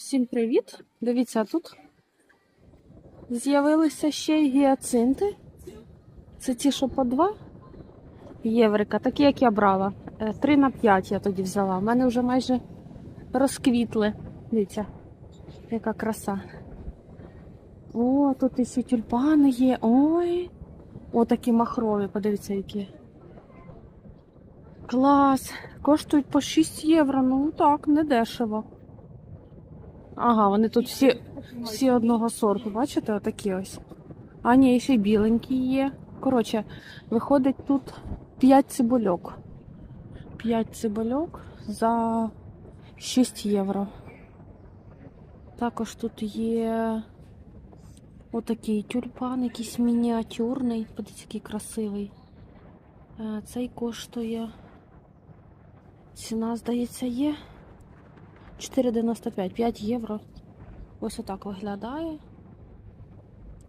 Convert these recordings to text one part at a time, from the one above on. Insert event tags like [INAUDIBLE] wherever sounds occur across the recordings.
Всім привіт! Дивіться, тут з'явилися ще й гіацинти. Це ті, що по 2 єврика, такі, як я брала. 3 на 5 я тоді взяла. У мене вже майже розквітли. Дивіться, яка краса. О, тут і ці тюльпани є. Ой! О, такі махрові, подивіться, які. Клас! Коштують по 6 євро. Ну так, не дешево. Ага, вони тут всі, всі одного сорту, бачите, отакі ось. А ні, ще й біленькі є. Коротше, виходить тут 5 цибульок. 5 цибульок за 6 євро. Також тут є отакий тюльпан, якийсь мініатюрний. Подивіться, який красивий. Е, Цей коштує. Ціна, здається, є. 4,95, 5 євро. Ось отак виглядає.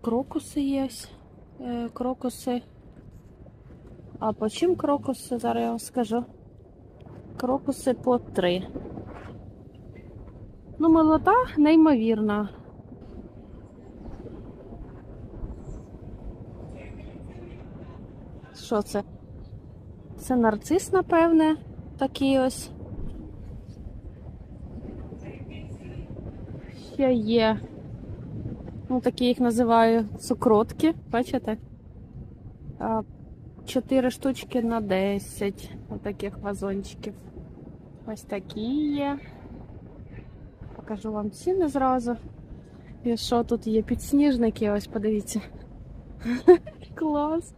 Крокуси є. Е, Крокуси. А по чим крокуси? Зараз я вам скажу. Крокуси по 3. Ну, молода неймовірна. Що це? Це нарцис, напевне, такий ось. Ще є. Ну, такі їх називаю цукротки, бачите? Чотири штучки на 10 отаких вазончиків. Ось такі є. Покажу вам ціни зразу. І що тут є? Підсніжники, ось подивіться. [LAUGHS] Клас!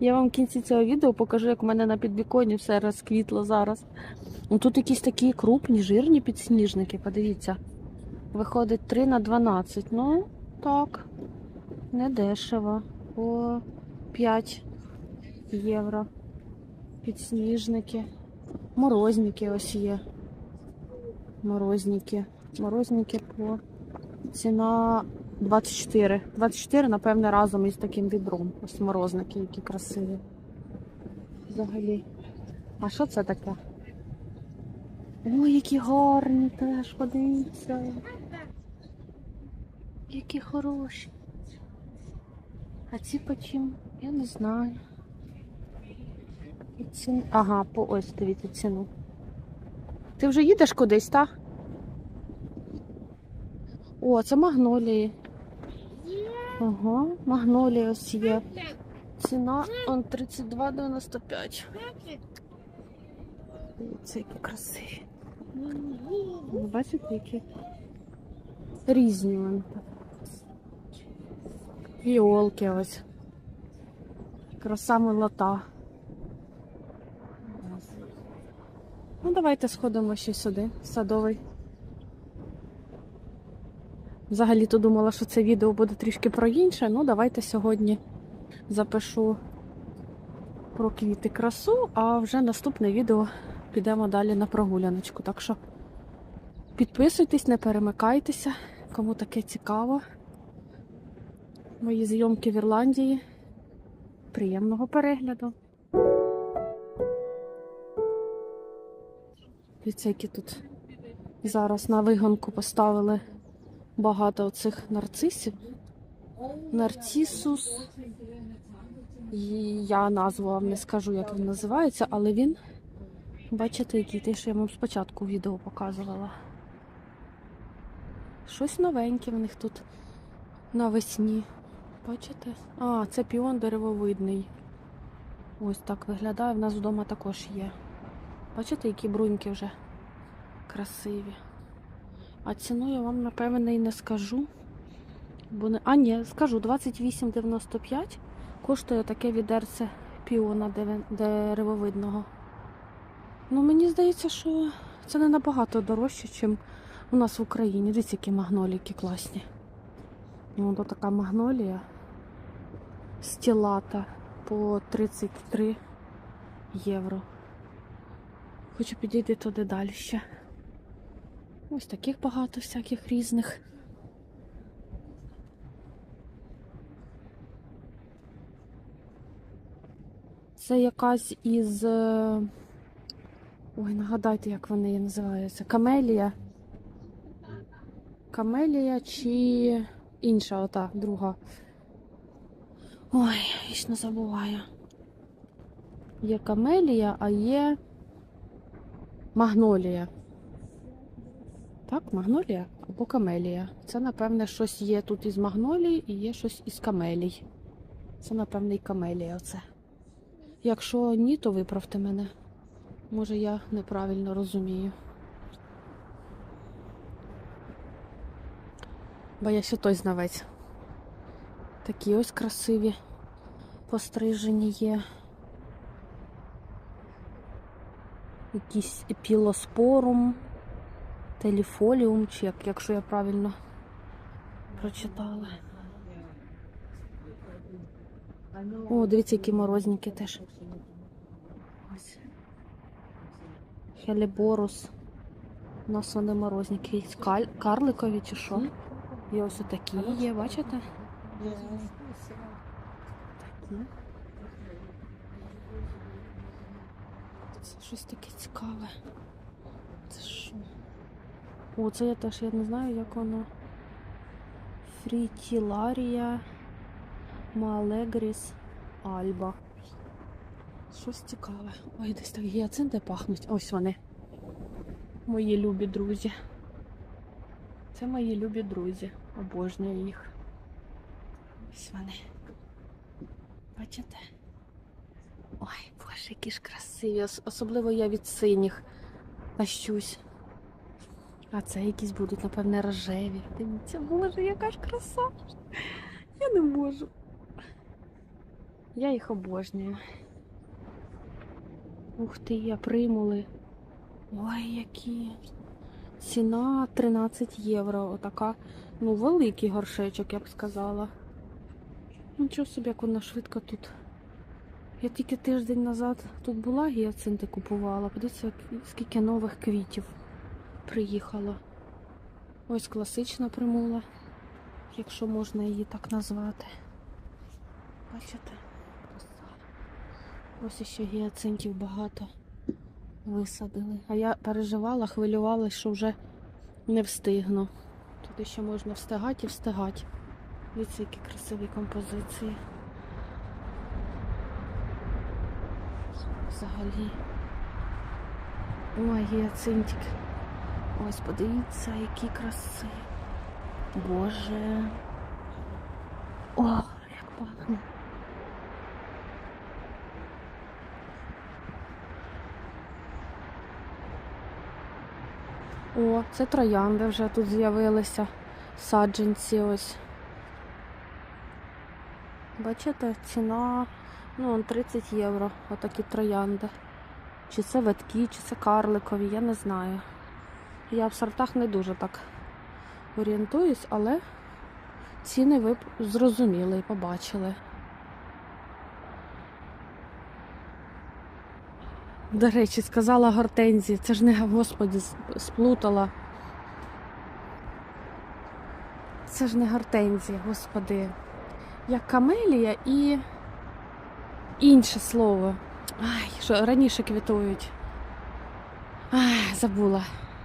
Я вам в кінці цього відео покажу, як в мене на підвіконі все розквітло зараз. Тут якісь такі крупні, жирні підсніжники, подивіться. Виходить 3 на 12. Ну, так, не дешево. По 5 євро. Підсніжники. Морозники ось є. Морозники. Морозники по ціна 24. 24, напевне, разом із таким відром. Ось морозники, які красиві. Взагалі. А що це таке? Ой, які гарні теж, подивіться. Які хороші. А ці по чим? Я не знаю. І ціну. Ага, по ось дивіться ціну. Ти вже їдеш кудись, так? О, це магнолії. Ага, магнолії ось є. Ціна 32,95. Дивіться, які красиві. Бачите, які різні вони. Віолки ось. Краса молота. Ну, давайте сходимо ще сюди, в садовий. Взагалі-то думала, що це відео буде трішки про інше. Ну, давайте сьогодні запишу про квіти красу, а вже наступне відео підемо далі на прогуляночку. Так що підписуйтесь, не перемикайтеся, кому таке цікаво. Мої зйомки в Ірландії. Приємного перегляду. Дивіться, які тут зараз на вигонку поставили багато оцих нарцисів. Нарцисус. І Я назву вам не скажу, як він називається, але він, бачите, який те, що я вам спочатку відео показувала. Щось новеньке в них тут навесні. Бачите? А, це піон деревовидний. Ось так виглядає. В нас вдома також є. Бачите, які бруньки вже красиві. А ціну я вам, напевне, і не скажу. Бо не... А, ні, скажу, 28,95 коштує таке відерце піона деревовидного. Ну, мені здається, що це не набагато дорожче, ніж у нас в Україні. Дивіться, які магноліки класні. То така магнолія стілата по 33 євро. Хочу підійти туди далі ще. Ось таких багато всяких різних. Це якась із. е, Ой, нагадайте, як вони її називаються. Камелія. камелія чи інша ота друга. Ой, вічно забуваю. Є камелія, а є магнолія. Так, магнолія або камелія. Це, напевне, щось є тут із магнолії і є щось із камелій. Це, напевне, і камелія оце. Якщо ні, то виправте мене. Може, я неправильно розумію. Бо я ще той знавець. Такі ось красиві пострижені є. Якийсь епілоспорум, теліфоліум, чи як, якщо я правильно прочитала. О, дивіться, які морозники теж. Хеліборус. У нас вони морозники. Карликові чи що? І ось такі є, бачите? Такі. Це щось таке цікаве. Це що? О, це я теж я не знаю, як воно. Фрітіларія Малегріс Альба. Щось цікаве. Ой, десь так гіацинти пахнуть. Ось вони. Мої любі друзі. Це мої любі друзі. Обожнюю їх. Ось вони. Бачите? Ой, боже, які ж красиві. Особливо я від синіх тащусь. А це якісь будуть, напевне, рожеві. Дивіться, боже, яка ж краса. Я не можу. Я їх обожнюю. Ух ти, я примули. Ой, які. Ціна 13 євро. Отака, ну, великий горшечок, я б сказала. Нічого собі, як вона швидко тут. Я тільки тиждень назад тут була, гіацинти купувала. Подивіться, скільки нових квітів приїхало. Ось класична примула, якщо можна її так назвати. Бачите? Ось іще гіацинтів багато висадили. А я переживала, хвилювалася, що вже не встигну. Тут ще можна встигати і встигати. Дивіться, які красиві композиції. Взагалі. Ой, гіацинтик. Ось подивіться, які краси. Боже. О, як пахне. О, це троянди вже тут з'явилися. Саджанці ось. Бачите, ціна ну, 30 євро. Отакі троянди. Чи це ветки, чи це карликові, я не знаю. Я в сортах не дуже так орієнтуюсь, але ціни ви б зрозуміли і побачили. До речі, сказала гортензії. Це ж не господі сплутала. Це ж не гортензія, господи. Як камелія і інше слово. Ай, що раніше квітують. Ай, забула.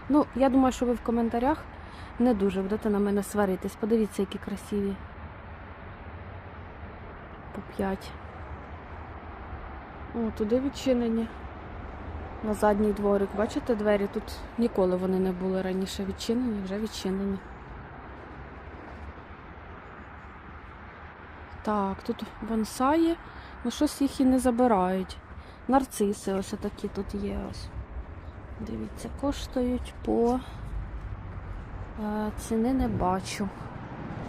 Ну, я думаю, що ви в коментарях не дуже будете на мене сваритись. Подивіться, які красиві. По п'ять. О, туди відчинені. На задній дворик. Бачите двері? Тут ніколи вони не були раніше відчинені, вже відчинені. Так, тут бонсаї, ну щось їх і не забирають. Нарциси ось такі тут є. Ось. Дивіться, коштують по е, ціни не бачу.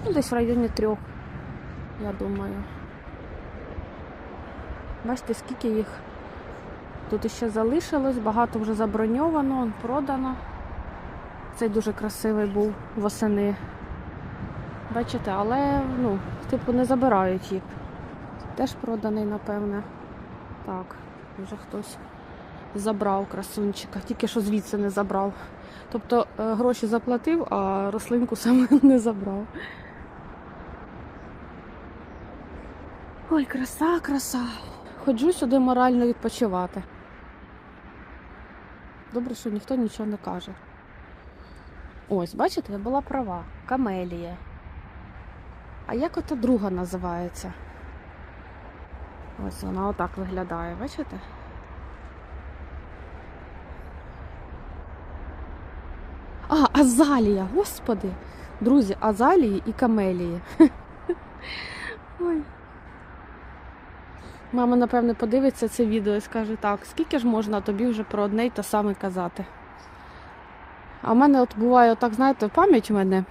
Ну, десь в районі трьох, я думаю. Бачите, скільки їх тут ще залишилось, багато вже заброньовано, продано. Цей дуже красивий був восени. Бачите, але ну, типу не забирають їх. Теж проданий, напевне. Так, вже хтось забрав красунчика, тільки що звідси не забрав. Тобто е, гроші заплатив, а рослинку саме [LAUGHS] не забрав. Ой, краса, краса. Ходжу сюди морально відпочивати. Добре, що ніхто нічого не каже. Ось, бачите, я була права. Камелія. А як ота друга називається? Ось вона отак виглядає, бачите? А, азалія, господи! Друзі, азалії і камелії. [LAUGHS] Мама, напевне, подивиться це відео і скаже, так, скільки ж можна тобі вже про одне й те саме казати. А в мене от буває, отак, знаєте, пам'ять у мене.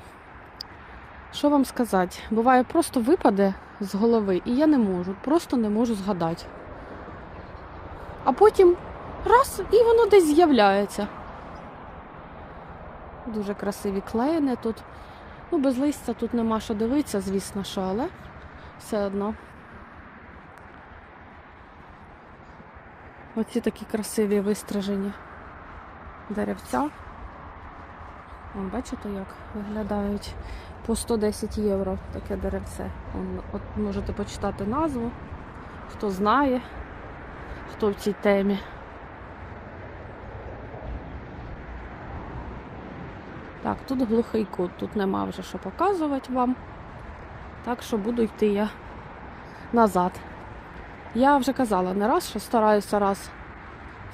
Що вам сказати? Буває, просто випаде з голови, і я не можу, просто не можу згадати. А потім раз, і воно десь з'являється. Дуже красиві клеїни тут. Ну, без листя тут нема що дивитися, звісно, що, але все одно. Оці такі красиві вистражені деревця. Вон, бачите, як виглядають по 110 євро таке деревце. Вон, От можете почитати назву, хто знає, хто в цій темі. Так, тут глухий кут, тут нема вже що показувати вам. Так що буду йти я назад. Я вже казала не раз, що стараюся раз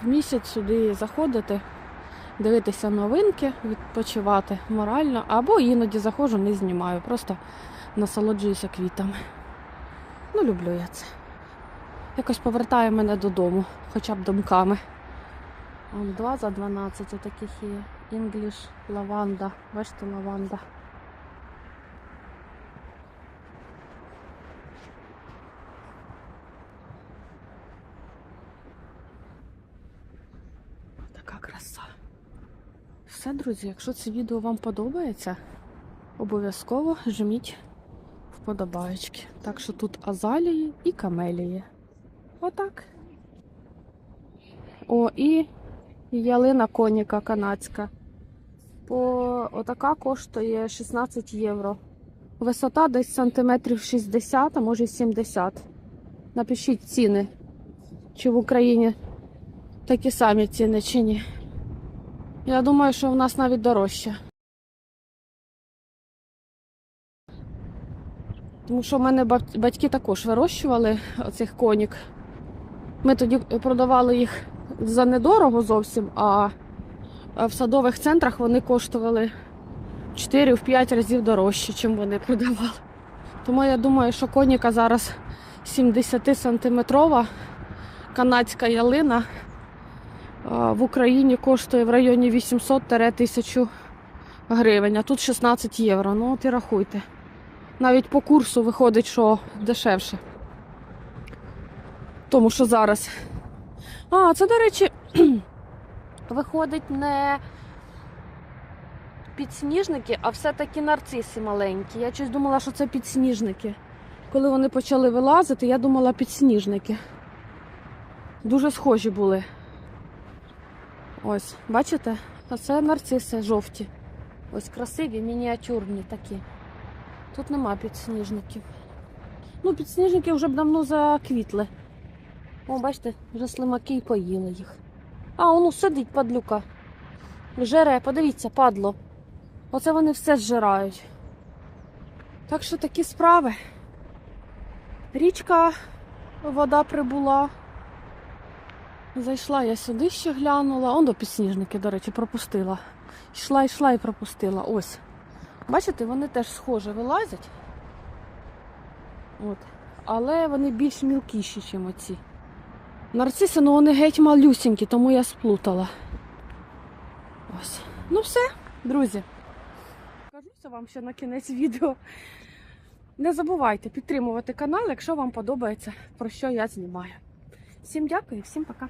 в місяць сюди заходити, дивитися новинки, відпочивати морально, або іноді заходжу, не знімаю, просто насолоджуюся квітами. Ну, люблю я це. Якось повертає мене додому, хоча б думками. 2 за 12 отаких є. English лаванда. Бачите, лаванда. Така краса. Все, друзі, якщо це відео вам подобається, обов'язково жміть вподобаєчки. Так що тут азалії і камелії. Отак. О, і ялина коніка канадська. По отака коштує 16 євро. Висота десь сантиметрів 60, а може й 70. Напишіть ціни. Чи в Україні такі самі ціни, чи ні. Я думаю, що в нас навіть дорожче. Тому що в мене батьки також вирощували оцих конік. Ми тоді продавали їх за недорого зовсім, а в садових центрах вони коштували 4-5 разів дорожче, ніж вони продавали. Тому я думаю, що коніка зараз 70-сантиметрова канадська ялина в Україні коштує в районі 800-1000 гривень, а тут 16 євро. Ну от і рахуйте. Навіть по курсу виходить, що дешевше. Тому що зараз. А, це, до речі, [CLEARS THROAT] виходить не підсніжники, а все-таки нарциси маленькі. Я щось думала, що це підсніжники. Коли вони почали вилазити, я думала підсніжники. Дуже схожі були. Ось, бачите? А це нарциси жовті. Ось красиві, мініатюрні такі. Тут нема підсніжників. Ну, підсніжники вже б давно заквітли. О, бачите, вже слимаки й поїли їх. А, воно сидить падлюка. Жере, подивіться, падло. Оце вони все зжирають. Так що такі справи. Річка, вода прибула. Зайшла я сюди ще глянула. Он до підсніжники, до речі, пропустила. Йшла, йшла і пропустила. Ось. Бачите, вони теж схоже вилазять. От. Але вони більш мілкіші, ніж оці. Нарциси, ну вони геть малюсінькі, тому я сплутала. Ось. Ну все, друзі. Кажуся вам ще на кінець відео. Не забувайте підтримувати канал, якщо вам подобається, про що я знімаю. Всім дякую і всім пока.